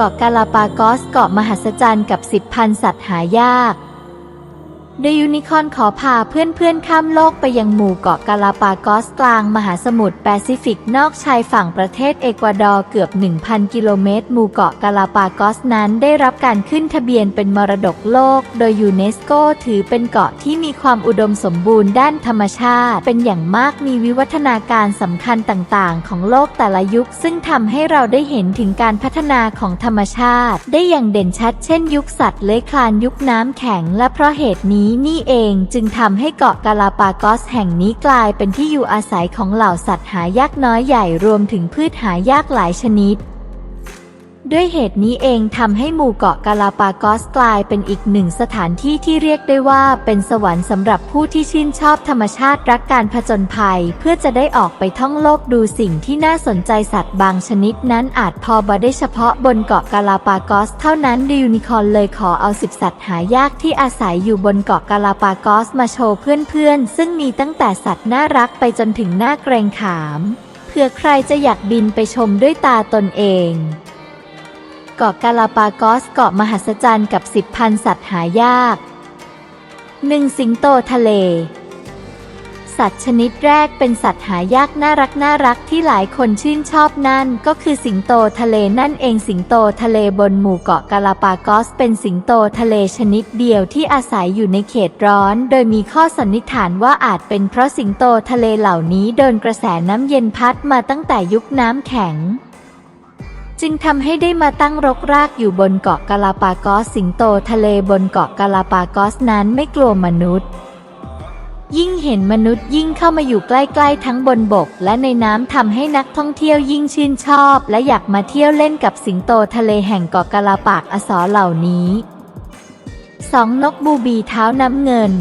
กาะกาลาปากอสเกาะมหัศจรรย์กับสิบพันสัตว์หายาก โดยยูนิคอนขอพาเพื่อนๆข้ามโลกไปยังหมู่เกาะกาลาปากอสกลางมหาสมุทรแปซิฟิกนอกชายฝั่งประเทศเอกวาดอร์เกือบ 1,000 กิโลเมตร หมู่เกาะกาลาปากอสนั้นได้รับการขึ้นทะเบียนเป็นมรดกโลก โดยยูเนสโกถือเป็นเกาะที่มีความอุดมสมบูรณ์ด้านธรรมชาติ เป็นอย่างมากมีวิวัฒนาการสำคัญต่างๆ ของโลกแต่ละยุค ซึ่งทำให้เราได้เห็นถึงการพัฒนาของธรรมชาติ ได้อย่างเด่นชัดเช่น ยุคสัตว์เลื้อยคลานยุคน้ำแข็งและเพราะเหตุนี้นี่เองจึงทำให้เกาะกาลาปากอสแห่งนี้กลายเป็นที่อยู่อาศัยของเหล่าสัตว์หายากน้อยใหญ่รวมถึงพืชหายากหลายชนิด ด้วยเหตุนี้เองทำให้หมู่เกาะกาลาปากอสกลายเป็นอีกหนึ่งสถานที่ที่เรียกได้ว่าเป็นสวรรค์สำหรับผู้ที่ชื่นชอบธรรมชาติรักการผจญภัย เพื่อจะได้ออกไปท่องโลกดูสิ่งที่น่าสนใจสัตว์บางชนิดนั้นอาจพอบได้เฉพาะบนเกาะกาลาปากอสเท่านั้นดิยูนิคอนเลยขอเอาสิบสัตว์หายากที่อาศัยอยู่บนเกาะกาลาปากอสมาโชว์เพื่อนๆ ซึ่งมีตั้งแต่สัตว์น่ารักไปจนถึงน่าเกรงขาม เพื่อใครจะอยากบินไปชมด้วยตาตนเอง เกาะกาลาปากอสเกาะมหัศจรรย์กับสิบพันสัตว์หายาก 1. สิงโตทะเล สัตว์ชนิดแรกเป็นสัตว์หายากน่ารักน่ารักที่หลายคนชื่นชอบนั่น ก็คือสิงโตทะเลนั่นเองสิงโตทะเลบนหมู่เกาะกาลาปากอส เป็นสิงโตทะเลชนิดเดียวที่อาศัยอยู่ในเขตร้อน โดยมีข้อสันนิษฐานว่าอาจเป็นเพราะสิงโตทะเลเหล่านี้โดนกระแสน้ำเย็นพัดมาตั้งแต่ยุคน้ำแข็ง จึงทำให้ได้มาตั้งรกรากอยู่บนเกาะกาลาปากอสสิงโตทะเลบนเกาะกาลาปากอสนั้นไม่กลัวมนุษย์ ยิ่งเห็นมนุษย์ยิ่งเข้ามาอยู่ใกล้ๆ ทั้งบนบก และในน้ำทำให้นักท่องเที่ยวยิ่งชื่นชอบ และอยากมาเที่ยวเล่นกับสิงโตทะเลแห่งเกาะกาลาปากอสรเหล่านี้ 2. นกบูบีเท้าน้ำเงิน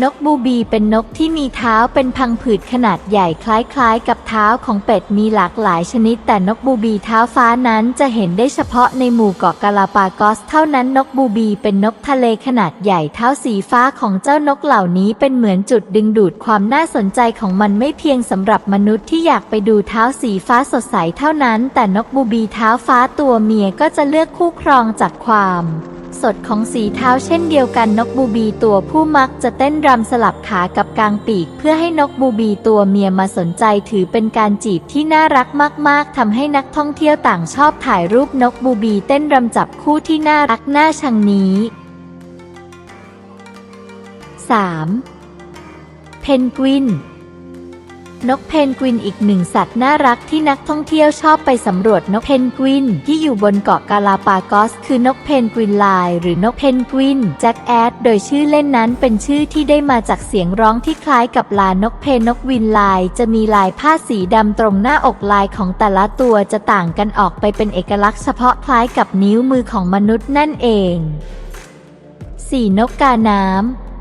นกบูบีเป็นนกที่มีเท้าเป็นพังผืดขนาดใหญ่คล้ายๆ กับเท้าของเป็ดมีหลากหลายชนิด แต่นกบูบีเท้าฟ้านั้นจะเห็นได้เฉพาะในหมู่เกาะกาลาปากอส เท่านั้นนกบูบีเป็นนกทะเลขนาดใหญ่เท้าสีฟ้าของเจ้านกเหล่านี้เป็นเหมือนจุดดึงดูดความน่าสนใจของมันไม่เพียงสำหรับมนุษย์ที่อยากไปดูเท้าสีฟ้าสดใสเท่านั้น แต่นกบูบีเท้าฟ้าตัวเมียก็จะเลือกคู่ครองจากความ สดของสีเท้าเช่นเดียวกันนกบูบีตัวผู้มักจะเต้นรำสลับขากับกลางปีก เพื่อให้นกบูบีตัวเมียมาสนใจถือเป็นการจีบที่น่ารักมาก ๆทำให้นักท่องเที่ยวต่างชอบถ่ายรูปนกบูบีเต้นรำจับคู่ที่น่ารักน่าชังนี้ 3. เพนกวิน นกเพนกวินอีกหนึ่งสัตว์น่ารักที่นักท่องเที่ยวชอบไปสำรวจนกเพนกวิน ที่อยู่บนเกาะกาลาปากอส คือนกเพนกวินลายหรือนกเพนกวินแจ็คแอดโดยชื่อเล่นนั้นเป็นชื่อที่ได้มาจากเสียงร้องที่คล้ายกับลานกเพนกวินลาย จะมีลายผ้าสีดำตรงหน้าอกลายของแต่ละตัวจะต่างกันออกไปเป็นเอกลักษณ์เฉพาะคล้ายกับนิ้วมือของมนุษย์นั่นเอง 4. นกกาน้ำ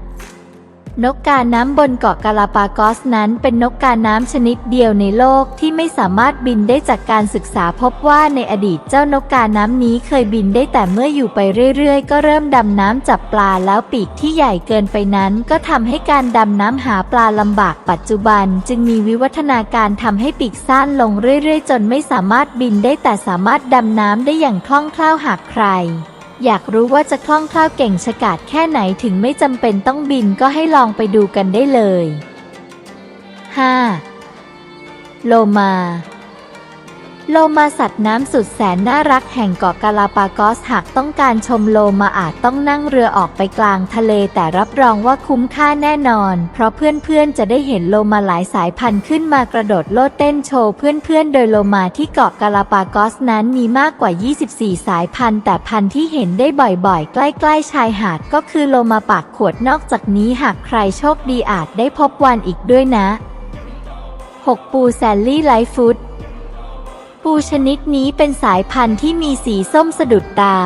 นกกาน้ำบนเกาะกาลาปากอสนั้นเป็นนกกาน้ำชนิดเดียวในโลกที่ไม่สามารถบินได้จากการศึกษาพบว่าในอดีตเจ้านกกาน้ำนี้เคยบินได้แต่เมื่ออยู่ไปเรื่อยๆ ก็เริ่มดำน้ำจับปลาแล้วปีกที่ใหญ่เกินไปนั้น ก็ทำให้การดำน้ำหาปลาลำบากปัจจุบัน จึงมีวิวัฒนาการทำให้ปีกสั้นลงเรื่อยๆ จนไม่สามารถบินได้แต่สามารถดำน้ำได้อย่างคล่องแคล่วหากใคร อยากรู้ว่าจะคล่องแคล่วเก่งฉกาจแค่ไหนถึงไม่จำเป็นต้องบินก็ให้ลองไปดูกันได้เลย 5. โลมา โลมาสัตว์น้ำสุดแสนน่ารักแห่งเกาะกาลาปากอสหากต้องการชมโลมาอาจต้องนั่งเรือออกไปกลางทะเลแต่รับรองว่าคุ้มค่าแน่นอน เพราะเพื่อนๆจะได้เห็นโลมาหลายสายพันธุ์ขึ้นมากระโดดโลดเต้นโชว์เพื่อนๆ โดยโลมาที่เกาะกาลาปากอสนั้นมีมากกว่า 24 สายพันธุ์ แต่พันธุ์ที่เห็นได้บ่อยๆ ใกล้ๆชายหาดก็คือโลมาปากขวดนอกจากนี้หากใครโชคดีอาจได้พบวันอีกด้วยนะ 6. ปูแซลลี่ไลฟ์ฟูด ปูชนิดนี้เป็นสายพันธุ์ที่มีสีส้มสะดุดตา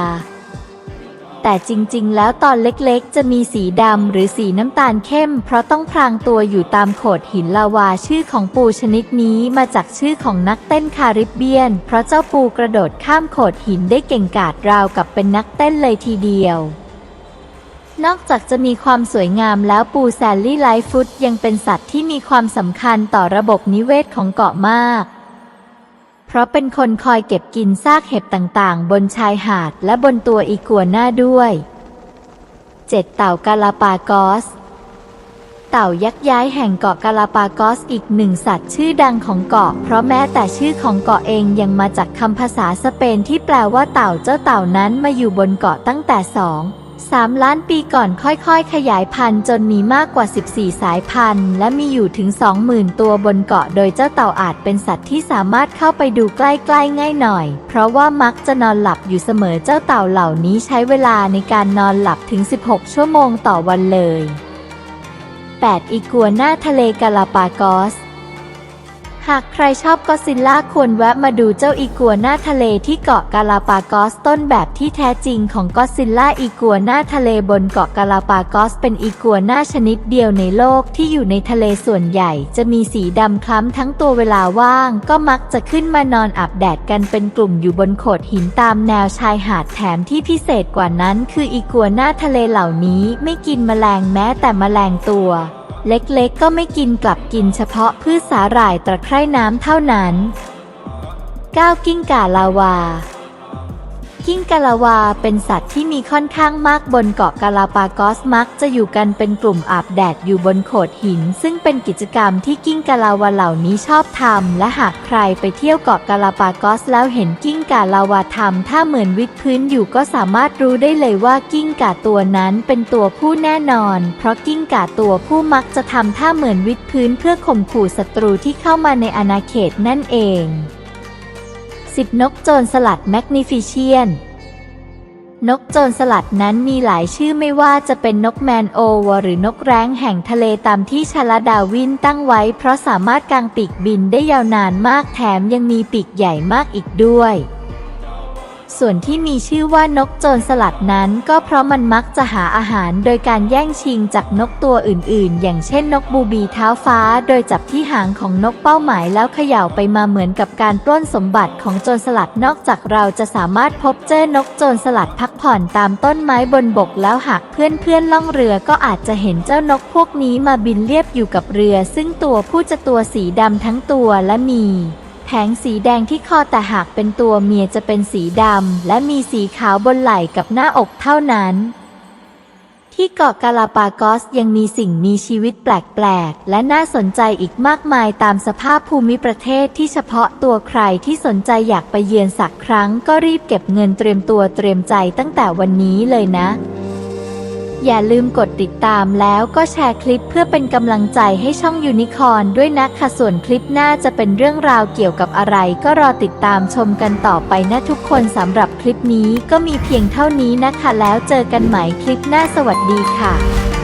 แต่จริงๆ แล้วตอนเล็กๆ จะมีสีดำหรือสีน้ำตาลเข้ม เพราะต้องพรางตัวอยู่ตามโขดหินลาวาชื่อของปูชนิดนี้มาจากชื่อของนักเต้นคาริบเบียน เพราะเจ้าปูกระโดดข้ามโขดหินได้เก่งกาจราวกับเป็นนักเต้นเลยทีเดียวนอกจากจะมีความสวยงามแล้วปูแซลลี่ไลฟ์ฟุตยังเป็นสัตว์ที่มีความสำคัญต่อระบบนิเวศของเกาะมาก เพราะเป็นคนคอยเก็บกินซากเห็บต่างๆ บนชายหาดและบนตัวอีกัวน่าด้วย 7. เต่ากาลาปากอส เต่ายักษ์ย้ายแห่งเกาะกาลาปากอสอีกหนึ่งสัตว์ชื่อดังของเกาะ เพราะแม้แต่ชื่อของเกาะเองยังมาจากคำภาษาสเปนที่แปลว่าเต่าเจ้าเต่านั้นมาอยู่บนเกาะตั้งแต่สอง สามล้านปีก่อนค่อยๆ ขยายพันธุ์จนมีมากกว่า 14 สายพันธุ์ และมีอยู่ถึง 20,000 ตัวบนเกาะโดยเจ้าเต่าอาจเป็นสัตว์ที่สามารถเข้าไปดูใกล้ๆง่ายหน่อย เพราะว่ามักจะนอนหลับอยู่เสมอเจ้าเต่าเหล่านี้ใช้เวลาในการนอนหลับถึง 16 ชั่วโมงต่อวันเลย 8. อีกัวหน้าทะเลกาลาปากอส หากใครชอบก็ซิลล่าควรแวะมาดูเจ้าอีกัวหน้าทะเลที่เกาะกาลาปากอสต้นแบบที่แท้จริงของก็ซิลล่าอีกัวหน้าทะเลบนเกาะกาลาปากอสเป็นอีกัวหน้าชนิดเดียวในโลกที่อยู่ในทะเลส่วนใหญ่ จะมีสีดำคล้ำทั้งตัวเวลาว่าง ก็มักจะขึ้นมานอนอาบแดดกันเป็นกลุ่มอยู่บนโขดหินตามแนวชายหาดแถมที่พิเศษกว่านั้น คืออีกัวหน้าทะเลเหล่านี้ไม่กินแมลงแม้แต่แมลงตัว เล็กๆ ก็ไม่กินกลับกินเฉพาะพืชสาหร่ายตะไคร่น้ำเท่านั้น 9. กิ้งก่าลาวา กิ้งกาลาวาเป็นสัตว์ที่มีค่อนข้างมากบนเกาะกาลาปากอสมักจะอยู่กันเป็นกลุ่มอาบแดดอยู่บนโขดหิน ซึ่งเป็นกิจกรรมที่กิ้งกาลาวาเหล่านี้ชอบทำและหากใครไปเที่ยวเกาะกาลาปากอสแล้วเห็นกิ้งก่าลาวาทำถ้าเหมือนวิดพื้นอยู่ก็สามารถรู้ได้เลยว่ากิ้งก่าตัวนั้นเป็นตัวผู้แน่นอน เพราะกิ้งก่าตัวผู้มักจะทำท่าเหมือนวิดพื้นเพื่อข่มขู่ศัตรูที่เข้ามาในอาณาเขตนั่นเอง 10 นกโจรสลัดแมกนิฟิเชียน นกโจรสลัดนั้นมีหลายชื่อไม่ว่าจะเป็นนกแมนโอวหรือนกแร้งแห่งทะเลตามที่ชาลาดาวินตั้งไว้ เพราะสามารถกางปีกบินได้ยาวนานมากแถมยังมีปีกใหญ่มากอีกด้วย ส่วนที่มีชื่อว่านกโจรสลัดนั้น ก็เพราะมันมักจะหาอาหารโดยการแย่งชิงจากนกตัวอื่นๆ อย่างเช่นนกบูบีเท้าฟ้า โดยจับที่หางของนกเป้าหมายแล้วเขย่าไปมาเหมือนกับการปล้นสมบัติของโจรสลัดนอกจากเราจะสามารถพบเจอนกโจรสลัดพักผ่อนตามต้นไม้บนบกแล้วหากเพื่อนๆล่องเรือก็อาจจะเห็นเจ้านกพวกนี้มาบินเลียบอยู่กับเรือ ซึ่งตัวผู้จะตัวสีดำทั้งตัวและมี แผงสีแดงที่คอแต่หากเป็นตัวเมียจะเป็นสีดำ และมีสีขาวบนไหล่กับหน้าอกเท่านั้น ที่เกาะกาลาปากอสยังมีสิ่งมีชีวิตแปลก ๆ และน่าสนใจอีกมากมายตามสภาพภูมิประเทศที่เฉพาะตัวใครที่สนใจอยากไปเยือนสักครั้ง ก็รีบเก็บเงินเตรียมตัวเตรียมใจตั้งแต่วันนี้เลยนะ อย่าลืมกดติดตามแล้วก็แชร์คลิปเพื่อเป็นกำลังใจให้ช่องยูนิคอร์นด้วยนะค่ะส่วนคลิปหน้าจะเป็นเรื่องราวเกี่ยวกับอะไรก็รอติดตามชมกันต่อไปนะทุกคนสำหรับคลิปนี้ก็มีเพียงเท่านี้นะคะ แล้วเจอกันใหม่คลิปหน้าสวัสดีค่ะ